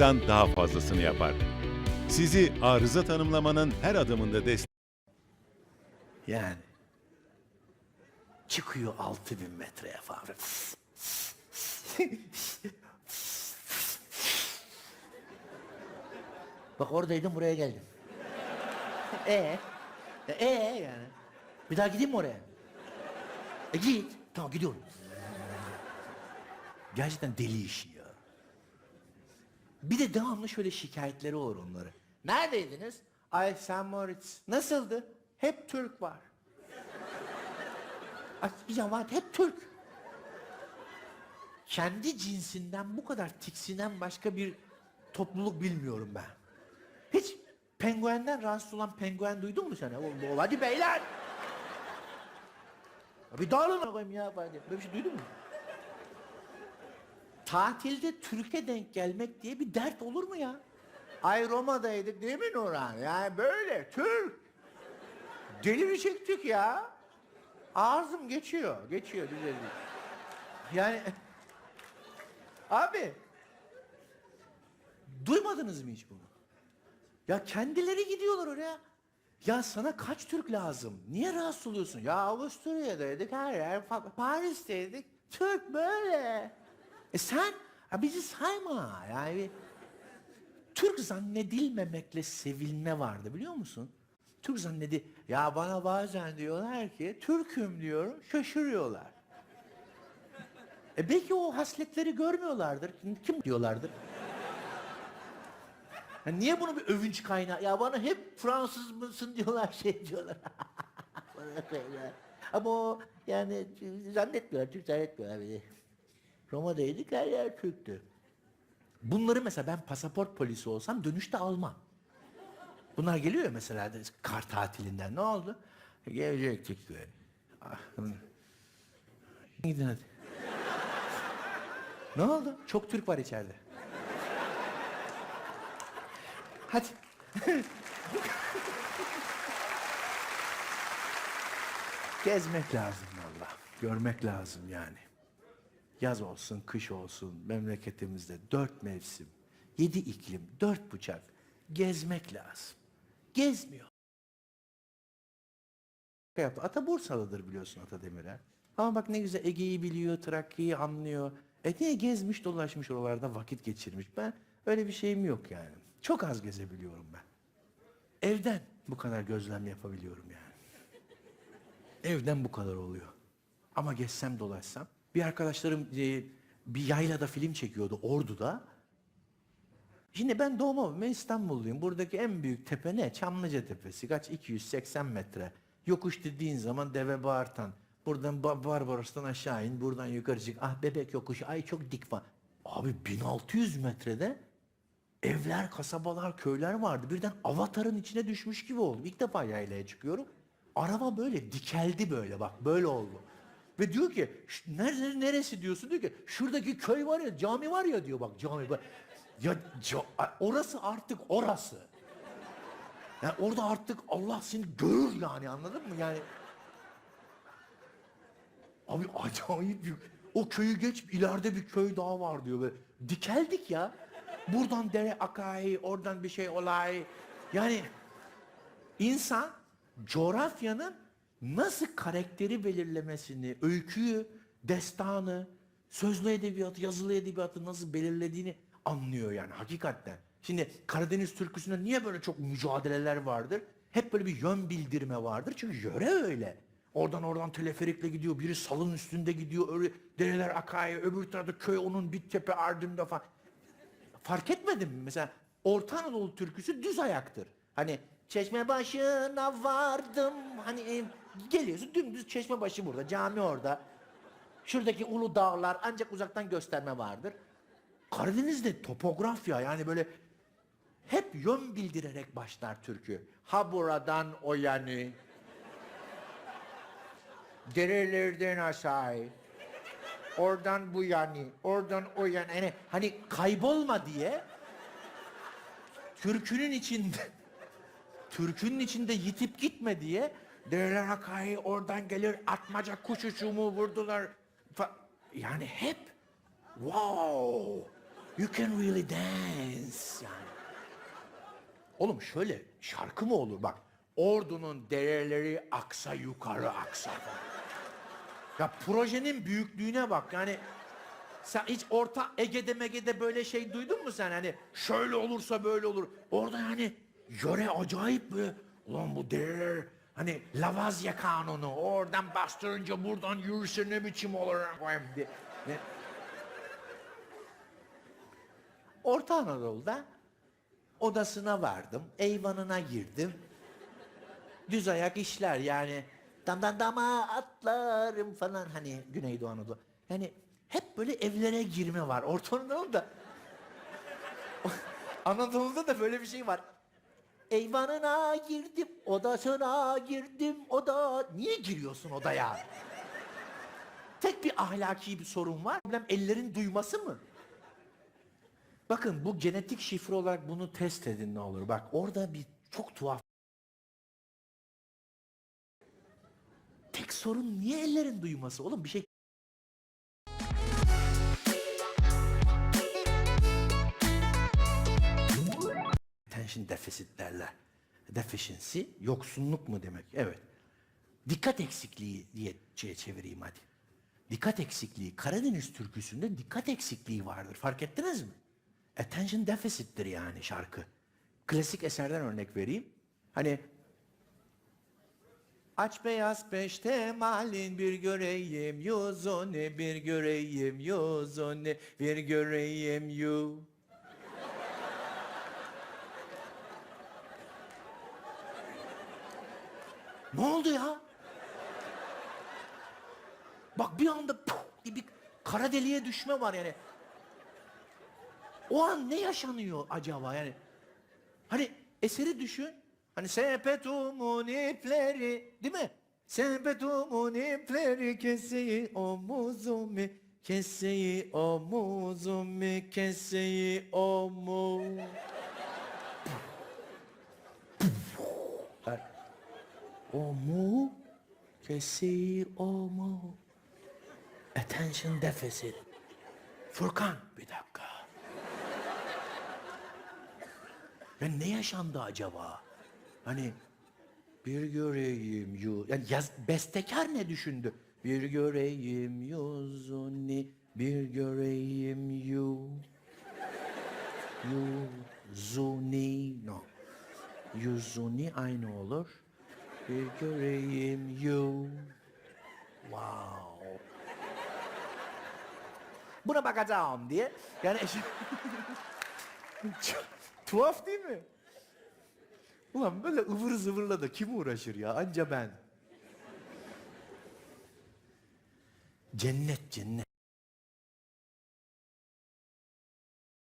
yaptıktan daha fazlasını yapar. Sizi arıza tanımlamanın her adımında destek Yani. Çıkıyor 6000 metreye falan. Bak oradaydım buraya geldim. Ee? Ee yani. Bir daha gideyim mi oraya? E git. Tamam gidiyorum. Gerçekten deli işi ya. Bir de devamlı şöyle şikayetleri olur onları. Neredeydiniz? Ay St. Moritz. Nasıldı? Hep Türk var. Bir zaman hep Türk. Kendi cinsinden bu kadar tiksinen başka bir topluluk bilmiyorum ben. Hiç penguenden rahatsız olan penguen duydun mu sen? Oğlum, oğlum, Hadi beyler. Bir dağılın koyayım ya. Böyle bir şey duydun mu? Tatilde Türkiye denk gelmek diye bir dert olur mu ya? Ay Roma'daydık değil mi Nurhan? Yani böyle Türk. Deli mi çektik ya? Ağzım geçiyor, geçiyor güzel değil. Yani abi duymadınız mı hiç bunu? Ya kendileri gidiyorlar oraya. Ya sana kaç Türk lazım? Niye rahatsız oluyorsun? Ya Avusturya'daydık her yer, Paris'teydik. Türk böyle. E sen ha bizi sayma yani. Türk zannedilmemekle sevilme vardı biliyor musun? Türk zannedi ya bana bazen diyorlar ki Türk'üm diyorum şaşırıyorlar. E belki o hasletleri görmüyorlardır. Kim diyorlardır? Ha niye bunu bir övünç kaynağı? Ya bana hep Fransız mısın diyorlar şey diyorlar. Ama o yani zannetmiyorlar, Türk zannetmiyorlar beni. Roma'daydık her yer Türktü. Bunları mesela ben pasaport polisi olsam dönüşte almam. Bunlar geliyor ya mesela kar tatilinden. Ne oldu? Gelecektik böyle. Ah. Gidin hadi. ne oldu? Çok Türk var içeride. Hadi. Gezmek lazım valla. Görmek lazım yani. Yaz olsun, kış olsun, memleketimizde dört mevsim, yedi iklim, dört bucak gezmek lazım. Gezmiyor. Yaptı. Ata Bursalıdır biliyorsun Ata Demirel. Ama bak ne güzel Ege'yi biliyor, Trakya'yı anlıyor. E niye gezmiş dolaşmış oralarda vakit geçirmiş. Ben öyle bir şeyim yok yani. Çok az gezebiliyorum ben. Evden bu kadar gözlem yapabiliyorum yani. Evden bu kadar oluyor. Ama gezsem dolaşsam. Bir arkadaşlarım e, bir yaylada film çekiyordu Ordu'da. Şimdi ben doğma ben İstanbulluyum. Buradaki en büyük tepe ne? Çamlıca Tepesi. Kaç? 280 metre. Yokuş dediğin zaman deve bağırtan. Buradan Ba- Barbaros'tan aşağı in. Buradan yukarı çık. Ah bebek yokuşu. Ay çok dik falan. Abi 1600 metrede evler, kasabalar, köyler vardı. Birden avatarın içine düşmüş gibi oldum. İlk defa yaylaya çıkıyorum. Araba böyle dikeldi böyle bak böyle oldu. Ve diyor ki "Ş- neresi, diyorsun diyor ki şuradaki köy var ya cami var ya diyor bak cami. Bak. Ya ca- orası artık orası. Yani orada artık Allah seni görür yani anladın mı yani? Abi acayip bir... O köyü geç ileride bir köy daha var diyor böyle. Dikeldik ya. Buradan dere akay, oradan bir şey olay. Yani insan coğrafyanın nasıl karakteri belirlemesini, öyküyü, destanı, sözlü edebiyatı, yazılı edebiyatı nasıl belirlediğini anlıyor yani hakikaten. Şimdi Karadeniz türküsünde niye böyle çok mücadeleler vardır? Hep böyle bir yön bildirme vardır. Çünkü yöre öyle. Oradan oradan teleferikle gidiyor, biri salın üstünde gidiyor, öyle dereler akay, öbür tarafta köy onun bir tepe ardında falan. Fark etmedin mi? Mesela Orta Anadolu türküsü düz ayaktır. Hani çeşme başına vardım. Hani geliyorsun dümdüz çeşme başı burada, cami orada. Şuradaki ulu dağlar ancak uzaktan gösterme vardır. Karadeniz'de topografya yani böyle hep yön bildirerek başlar türkü. Ha buradan o yani. Derelerden aşağı. Oradan bu yani, oradan o yani. Yani hani kaybolma diye türkünün içinde türkünün içinde yitip gitme diye dereler hakayı oradan gelir atmaca kuş uçumu vurdular. Yani hep wow you can really dance. Oğlum şöyle şarkı mı olur bak. Ordunun dereleri aksa yukarı aksa. Ya projenin büyüklüğüne bak yani sen hiç Orta Ege'de Mege'de böyle şey duydun mu sen hani şöyle olursa böyle olur. Orada yani yöre acayip böyle ulan bu dereler hani Lavazya kanunu oradan bastırınca buradan yürürse ne biçim olur diye. Ne? Orta Anadolu'da odasına vardım, eyvanına girdim. Düz ayak işler yani. Damdan dama atlarım falan hani Güneydoğu Anadolu. Yani hep böyle evlere girme var. Orta Anadolu'da Anadolu'da da böyle bir şey var. Eyvanına girdim, odasına girdim, oda... Niye giriyorsun odaya? Tek bir ahlaki bir sorun var. Problem ellerin duyması mı? Bakın bu genetik şifre olarak bunu test edin ne olur. Bak orada bir çok tuhaf. Tek sorun niye ellerin duyması oğlum? Bir şey attention deficit derler. Deficiency yoksunluk mu demek? Evet. Dikkat eksikliği diye şeye çevireyim hadi. Dikkat eksikliği. Karadeniz türküsünde dikkat eksikliği vardır. Fark ettiniz mi? Attention deficit'tir yani şarkı. Klasik eserden örnek vereyim. Hani Aç beyaz peştemalin bir göreyim yüzünü bir göreyim yüzünü bir göreyim you. Ne oldu ya? Bak bir anda puf bir kara deliğe düşme var yani. O an ne yaşanıyor acaba yani? Hani eseri düşün. Hani sepetumun ipleri değil mi? Sepetumun ipleri keseyi omuzumu keseyi omuzumu keseyi omuz. Omu keseyi omu. Attention deficit. Furkan bir dakika. Ya ne yaşandı acaba? Hani bir göreyim yu... Yani yaz, bestekar ne düşündü? Bir göreyim yüzünü, bir göreyim yu... Yüzünü... No. Yüzünü aynı olur. Bir göreyim yu... Wow. Buna bakacağım diye. Yani Çok tuhaf değil mi? Ulan böyle ıvır zıvırla da kim uğraşır ya? Anca ben. Cennet cennet.